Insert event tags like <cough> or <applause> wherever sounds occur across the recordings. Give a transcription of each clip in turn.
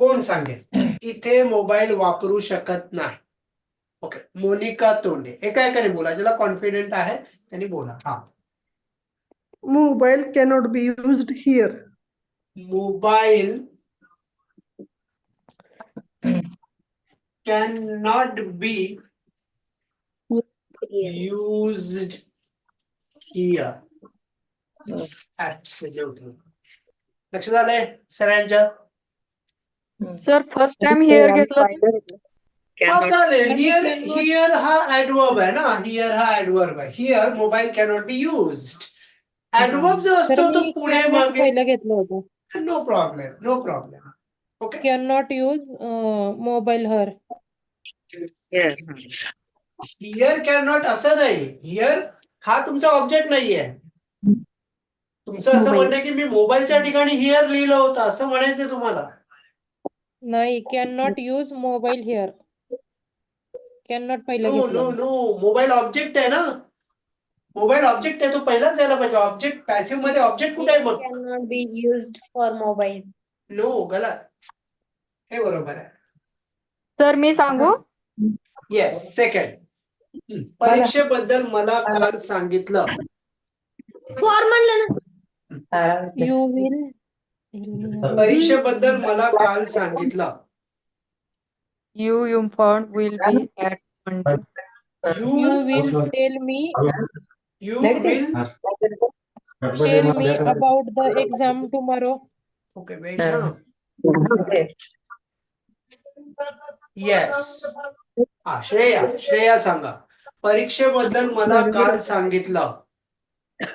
कोण सांगेल? <clears throat> इथे मोबाईल वापरू शकत नाही. ओके मोनिका तोंडे. एका एकाने बोला. ज्याला कॉन्फिडेंट आहे त्यांनी बोला. हा. Mobile cannot be used here. Mobile can not be used here. Absolutely. लक्षात आलंय? सगळ्यांच्या? सर फ़र्स्ट टाइम हेअर घेतलं हा चालेल हिअर हिअर हा ऍडवर्ब आहे ना हिअर हा ऍडवर्ब आहे here mobile cannot be used adverb जो असतो तो पुढे मागे पहिलं घेतलं होतं no problem no problem okay can not use mobile her here cannot असं नाही हिअर हा तुमचा ऑब्जेक्ट नाहीये तुमचं असं Mobile. म्हणणं आहे की मी मोबाईलच्या ठिकाणी हिअर लिहिलं होतं असं म्हणायचंय तुम्हाला नाही can not use mobile here can not पहिलं नो नो घेतलं नो मोबाईल ऑब्जेक्ट आहे ना? मोबाईल ऑब्जेक्ट आहे तो पहिलाच यायला पाहिजे. ऑब्जेक्ट पॅसिव्हमध्ये ऑब्जेक्ट कुठे आहे मग cannot be used for mobile. No गलत. हे बरोबर आहे. सर मी सांगू? येस सेकंड परीक्षेबद्दल मला काल सांगितलं. For म्हणलं ना. यू विल परीक्षेबद्दल मला काल सांगितलं. You inform will be at you you will tell me you will tell me about the exam tomorrow okay yes हा श्रेया श्रेया सांगा. परीक्षेबद्दल मला काल सांगितलं.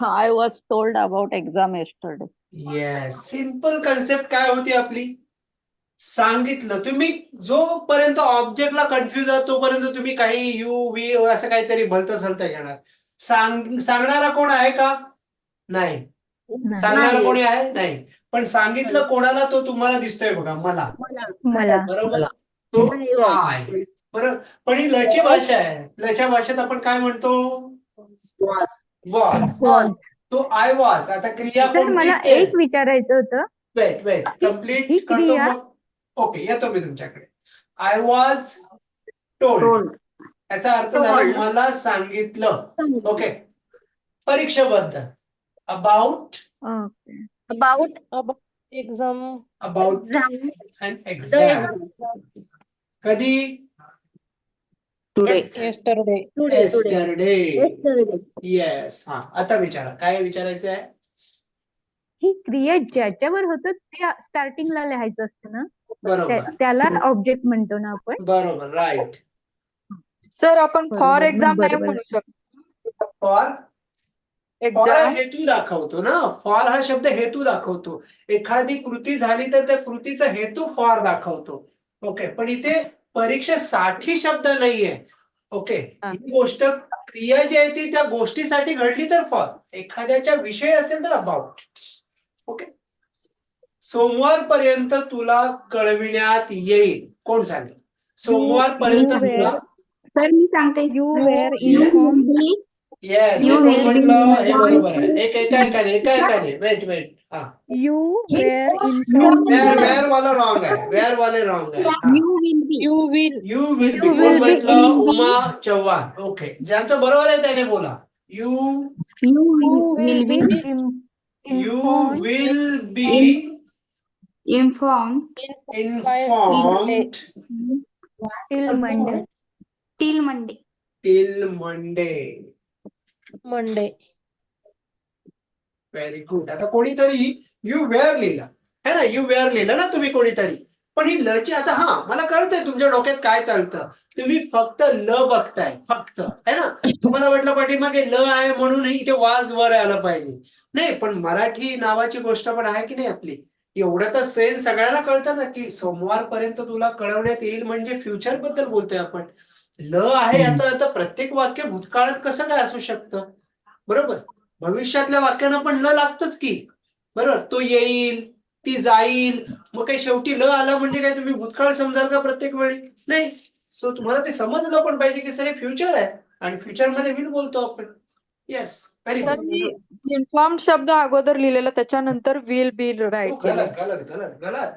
I was told about exam yesterday. Yes simple concept काय होती आपली? सांगितलं. तुम्ही जोपर्यंत ऑब्जेक्टला कन्फ्युज आहात तोपर्यंत तुम्ही काही यू वी असं काहीतरी भलतं सलतं घेणार. सांग सांगणारा कोण आहे का? नाही. सांगणारा कोणी आहे? नाही. पण सांगितलं कोणाला तो तुम्हाला दिसतोय बघा मला. मला. बरोबर? तो आहे बरोबर पण ही लची भाषा आहे. लच्या भाषेत आपण काय म्हणतो? वॉज. तो आय वॉज आता क्रिया मला एक विचारायचं होतं. वेट वेट ही कंप्लीट करतो क्रिया- मग. ओके येतो मी तुमच्याकडे. आय वॉज टोल्ड याचा अर्थ झाला मला सांगितलं. Okay परीक्षेबद्दल. About about exam about exam कधी? Yesterday Yesterday. येस हा आता विचारा. काय विचारायचं आहे? ही क्रिया ज्याच्यावर होतं त्या स्टार्टिंगला लिहायचं असतं ना? बरोबर. त्या- त्याला ऑब्जेक्ट म्हणतो ना आपण? बरोबर राईट सर आपण फॉर बरोबर, एक्झाम नाही बरोबर. म्हणू शकतो. फॉर फॉर हा एक्झाम हेतू दाखवतो ना? फॉर हा शब्द हेतू दाखवतो. एखादी कृती झाली तर त्या कृतीचा हेतू फॉर दाखवतो. ओके पण इथे परीक्षेसाठी शब्द नाहीये. ओके हा. गोष्ट क्रिया जी आहे ती त्या गोष्टीसाठी घडली तर फॉर एखाद्याच्या विषय असेल तर अबाउट ओके सोमवार पर्यंत तुला कळविण्यात येईल. कोण सांगेल? सोमवार पर्यंत you were- तुला तर मी सांगते. यू वेअर येस म्हटलं हे. बरोबर आहे. एक एका एकाने एका एकाने वेट वेट हा you were inform were were वाला रॉंग आहे वेअर वाले रॉंग आहे हा. you will be you will you will be You कोण will be- म्हटलं will be- Uma Chavan okay ज्यांचं बरोबर आहे त्याने बोला you you will, will be you will be informed. Informed till Monday till Monday. Till Monday Monday very good आता कोणीतरी you wear लिहिलं. है ना? यू वेअर लिहिलं ना तुम्ही कोणीतरी. पण ही लची आता हा मला कळतंय तुमच्या डोक्यात काय चालतं. तुम्ही फक्त ल बघताय फक्त. है ना? तुम्हाला वाटलं पाठीमागे ल आहे म्हणून इथे वाज वर आलं पाहिजे. नाही पण मराठी नावाची गोष्ट पण आहे की नाही आपली? एवढं तर सेन्स सगळ्यांना कळतं ना की सोमवारपर्यंत तुला कळवण्यात येईल म्हणजे फ्युचरबद्दल बोलतोय आपण. ल आहे याचा अर्थ प्रत्येक वाक्य भूतकाळात कसं काय असू शकतं? बरोबर? भविष्यातल्या वाक्यांना पण ल लागतच की. बरोबर? तो येईल ती जाईल मग काही शेवटी ल आला म्हणजे काय? तुम्ही भूतकाळ समजाल का प्रत्येक वेळी? नाही. सो तुम्हाला ते समजलं पण पाहिजे की सर हे फ्युचर आहे. आणि फ्युचरमध्ये विल बोलतो आपण. येस इन्फॉर्म शब्द अगोदर लिहिलेला त्याच्यानंतर विल बी राईट गलत गलत गलत गलत.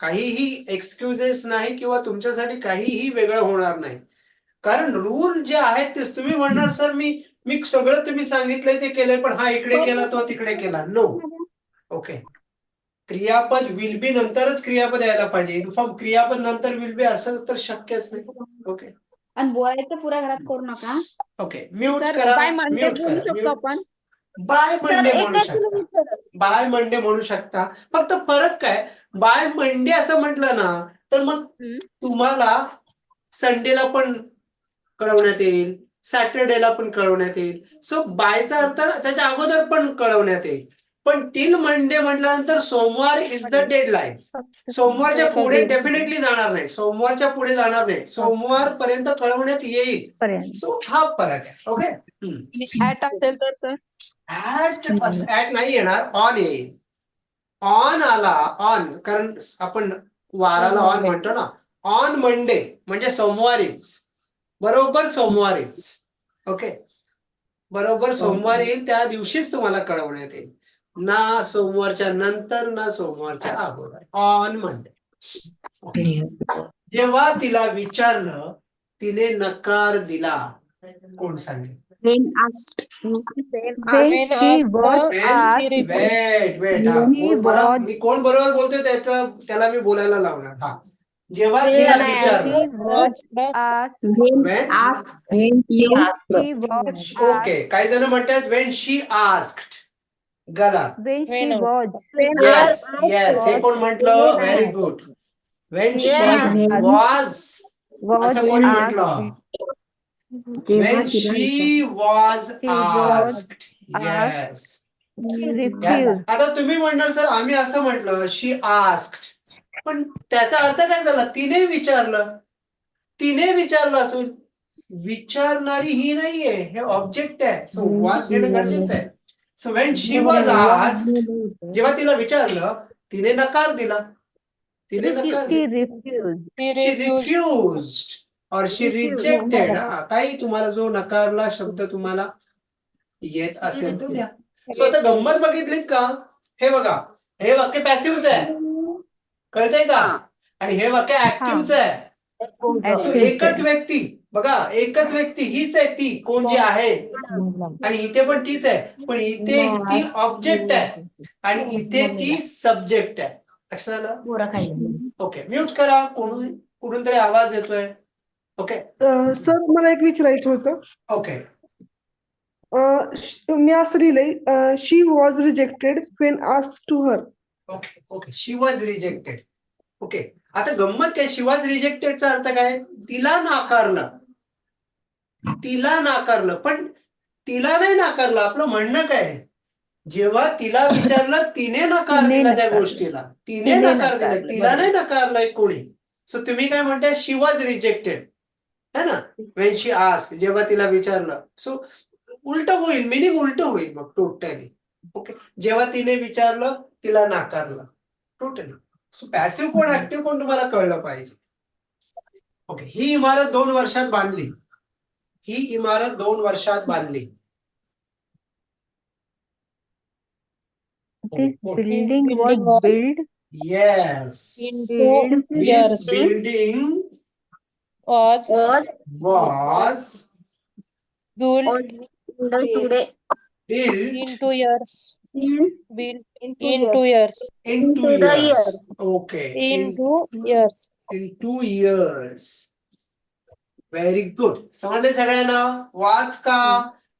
काहीही एक्सक्युजेस नाही किंवा तुमच्यासाठी काहीही वेगळं होणार नाही. कारण रूल जे आहेत तेच. तुम्ही म्हणणार सर मी मी सगळं तुम्ही सांगितलंय ते केलंय पण हा इकडे केला तो तिकडे केला. नो ओके क्रियापद विल बी नंतरच क्रियापद यायला पाहिजे. इन्फॉर्म क्रियापद नंतर विल बी असं तर शक्यच नाही. ओके आणि बोलायचं पुऱ्या घरात करू नका. ओके म्यूट करा. म्यूट शकतो. आपण. बाय मंडे म्हणू शकता. बाय मंडे म्हणू शकता. फक्त फरक काय? बाय मंडे असं म्हटलं ना तर मग. तुम्हाला संडेला पण कळवण्यात येईल. सॅटर्डेला पण कळवण्यात येईल. सो बायचा अर्थ त्याच्या अगोदर पण कळवण्यात येईल. पण टिल मंडे म्हटल्यानंतर सोमवार इज द डेड लाईन सोमवारच्या पुढे. डेफिनेटली जाणार नाही. सोमवारच्या पुढे जाणार नाही. सोमवार पर्यंत कळवण्यात येईल. पर्यंत. सो हा फरक आहे. ओके ऍट असेल तर सर? ऍट ऍट नाही येणार. ऑन येईल. ऑन आला ऑन कारण आपण वाराला ऑन म्हणतो ना. ऑन मंडे म्हणजे सोमवारीच. बरोबर सोमवारीच ओके बरोबर सोमवार येईल त्या दिवशीच तुम्हाला कळवण्यात येईल. ना सोमवारच्या नंतर ना सोमवारच्या अगोदर. ऑन मंडे जेव्हा तिला विचारलं तिने नकार दिला. कोण सांगेल. वेट वेट हा. कोण बरोबर बोलतोय त्याचा त्याला मी बोलायला लावणार. हा. जेव्हा she विचारलं ओके काही जण म्हणतात वेन शी आस्क्ड गलत. Was. येस येस हे कोण म्हटलं? Very good when she When- was Was असं कोणी. म्हटलं? When she was She was asked yes. आता तुम्ही म्हणणार सर आम्ही असं म्हटलं शी आस्क्ड पण त्याचा अर्थ काय झाला? तिने विचारलं. तिने विचारलं असून विचारणारी ही नाहीये. हे ऑब्जेक्ट आहे. सो वॉज घेणं गरजेचं आहे so when she was asked जेव्हा तिला विचारलं तिने नकार दिला. तिने नकार. रिफ्युज्ड और शी रिजेक्टेड हा काही तुम्हाला जो नकारला शब्द तुम्हाला येत असेल तो द्या. सो आता गंमत बघितलीत का? हे बघा. हे वाक्य पॅसिव्हच आहे. कळतंय का? आणि हे वाक्य ऍक्टिव्हच आहे. एकच व्यक्ती बघा एकच व्यक्ती हीच आहे ती कोण जी आहे. आणि इथे पण तीच आहे. पण इथे ती ऑब्जेक्ट आहे. आणि इथे ती सब्जेक्ट आहे. लक्षात आलं? ओके म्यूट करा. कोण कुठून तरी आवाज येतोय. ओके सर मला एक विचारायचं होतं. ओके मी असं लिहिलंय she was rejected when ask to her okay okay she was rejected okay आता गंमत काय? शी वॉज रिजेक्टेडचा अर्थ काय? तिला नाकारलं. तिला नाकारलं. पण तिला नाही नाकारलं. आपलं म्हणणं काय? जेव्हा तिला विचारलं तिने नकार दिला त्या गोष्टीला. तिने नकार दिला. नकारलं, तिला. नाही नकारलंय कोणी. सो तुम्ही काय म्हणताय? शी वॉज रिजेक्टेड है ना? वेन शी आस्क जेव्हा तिला विचारलं. सो उलट होईल. मिनिंग उलट होईल मग टोटली ओके जेव्हा तिने विचारलं तिला नाकारलं. टोटली. सो पॅसिव्ह कोण ऍक्टिव्ह कोण तुम्हाला कळलं पाहिजे. ओके ही इमारत दोन वर्षात बांधली. ही इमारत दोन वर्षात बांधली. This Oh, building was built building was in two years. In? In two years. In two years okay In two years. In two years very good समजले सगळ्यांना. वाच का?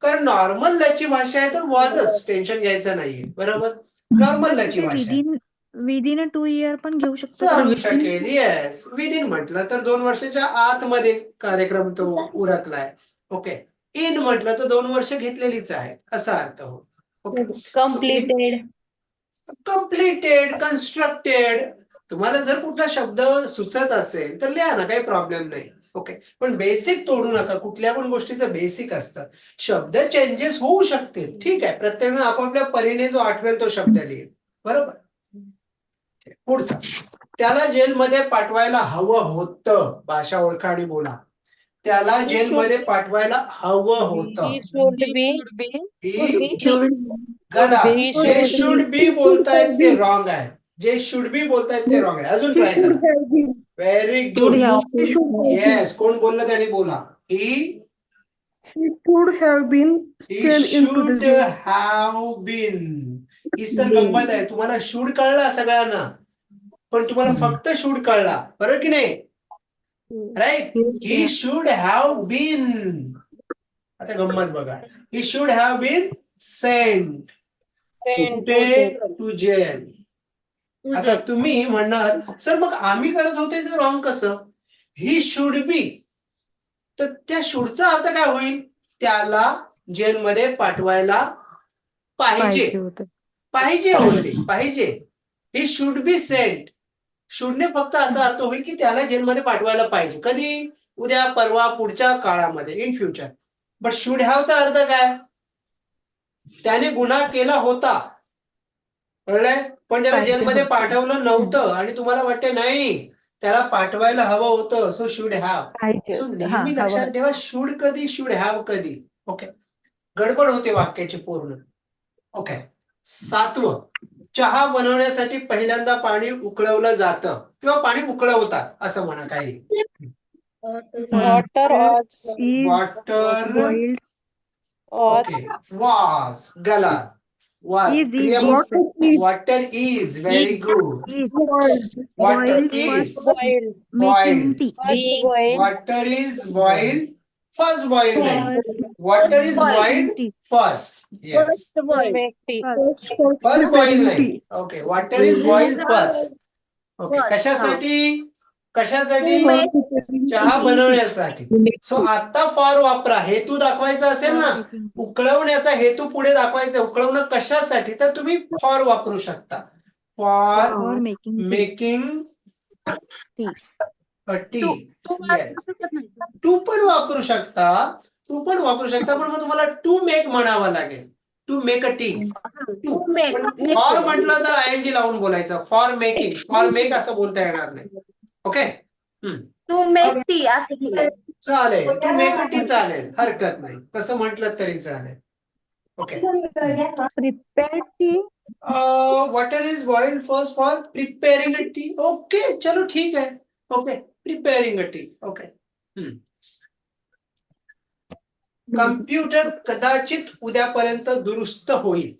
कारण नॉर्मल लची भाषा आहे तर वाजच टेन्शन घ्यायचं नाहीये. बरोबर? नॉर्मल लची भाषा आहे. Within within a two year पण घेऊ शकतो शकेल येस विदिन म्हटलं तर दोन वर्षाच्या आतमध्ये कार्यक्रम तो उरकलाय. ओके इन म्हटलं तर दोन वर्ष घेतलेलीच आहेत. असा अर्थ हो ओके completed. कम्प्लिटेड कन्स्ट्रक्टेड तुम्हाला जर कुठला शब्द सुचत असेल तर लिहा ना काही प्रॉब्लेम नाही. ओके पण बेसिक तोडू नका. कुठल्या पण गोष्टीचं बेसिक असतं. शब्द चेंजेस होऊ शकतील. ठीक आहे. प्रत्येक आपापल्या परीने जो आठवेल तो शब्द लिहिल बरोबर? पुढचा. त्याला जेलमध्ये पाठवायला हवं होतं. भाषा ओळखा आणि बोला. त्याला जेलमध्ये पाठवायला हवं होतं. He should be he Should गला. He he should should be बोलतायत ते रॉंग आहे. जे शुड बी बोलतायत ते रॉंग आहे. अजून He ट्राय should करा. have been. Very Should good have He should have been. Yes कोण बोललं त्याने बोला. ही He should have been He sent into the should jail. have been. हीच तर गंमत आहे. तुम्हाला शूड कळला सगळ्यांना. पण तुम्हाला फक्त शूड कळला. बरोबर की नाही? Right he should have been आता गंमत बघा. He should have been sent कुठे. टू जेल आता तुम्ही म्हणणार सर मग आम्ही करत होते ते रॉंग कसं? ही शुड बी तर त्या शुडचा अर्थ काय होईल? त्याला जेलमध्ये पाठवायला पाहिजे. पाहिजे ओनली पाहिजे ही शुड बी सेंट शुडने फक्त असा अर्थ होईल की त्याला जेलमध्ये पाठवायला पाहिजे. कधी? उद्या परवा पुढच्या काळामध्ये इन फ्युचर बट शुड हॅवचा अर्थ काय? त्याने गुन्हा केला होता. कळलंय? पण त्याला जेलमध्ये. पाठवलं नव्हतं आणि तुम्हाला वाटते नाही त्याला पाठवायला हवं होतं सो शुड हॅव सो नेहमी. लक्षात ठेवा शुड कधी शुड हॅव कधी. ओके गडबड होते वाक्याची पूर्ण. ओके सातवं. चहा बनवण्यासाठी पहिल्यांदा पाणी उकळवलं जातं. किंवा पाणी उकळवतात असं म्हणा काही. वॉटर ओके वॉज गला water is very good is water is boiled. Water is boiled first boil नाही water is boiled Tea. First yes. First. First boil नाही. Okay water is boil first okay कशासाठी? कशासाठी? चहा बनवण्यासाठी. So आता for वापरा. हेतू दाखवायचा असेल ना उकळवण्याचा हेतू पुढे दाखवायचा उकळवणं कशासाठी? तर तुम्ही फॉर वापरू शकता. For For making tea. Making. Tea to पण वापरू शकता. टू पण वापरू शकता पण मग तुम्हाला टू मेक म्हणावं लागेल. To make a tea to for म्हटलं तर आय एन जी लावून बोलायचं. फॉर मेकिंग फॉर मेक असं बोलता येणार नाही. ओके टू मेक टी असं चालेल. टू मेक अ टी चालेल. हरकत नाही. तसं म्हटलं तरी चालेल. Okay Prepare tea. Water is boiled first for preparing a tea okay चलो ठीक आहे. Okay preparing a tea okay computer कदाचित उद्यापर्यंत दुरुस्त होईल.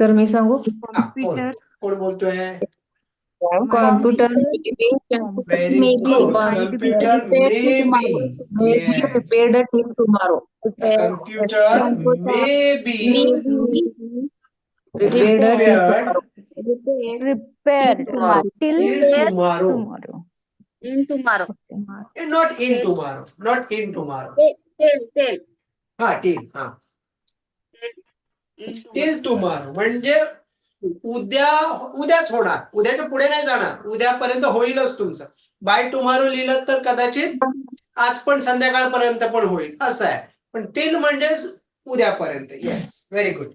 तर मी सांगू? कॉम्प्युटर. कोण बोलतोय? Computer. Computer may be repaid repaid till tomorrow not in tomorrow not in tomorrow tell tell हा टील हा. टिल टुमारो म्हणजे उद्या उद्याच होणार. उद्याच्या पुढे नाही जाणार. उद्यापर्यंत होईलच तुमचं. बाय टुमारो लिहिलं तर कदाचित आज पण संध्याकाळपर्यंत पण होईल. असं आहे. पण टिल म्हणजेच उद्यापर्यंत. येस व्हेरी गुड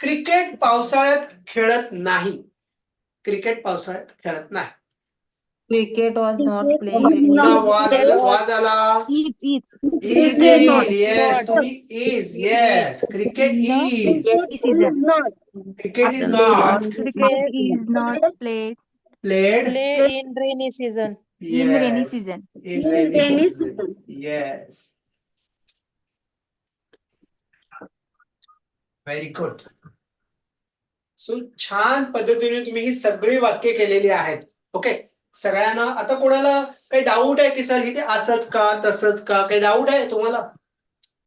क्रिकेट पावसाळ्यात खेळत नाही. क्रिकेट पावसाळ्यात खेळत नाही. क्रिकेट वॉज नॉट पुन्हा वाज प्लेड वाज आला is is is not. Yes तुम्ही is yes cricket is is is cricket is not cricket is not played played Play in rainy season. in rainy season. In rainy rainy season. Yes. Very good. So छान पद्धतीने तुम्ही ही सगळी वाक्य केलेली आहेत okay सगळ्यांना. आता कोणाला काही डाऊट आहे की सर इथे असंच का तसंच का? काही डाऊट आहे तुम्हाला?